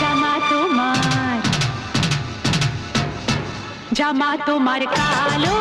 জামা তোমার। জামা তোমার কালো।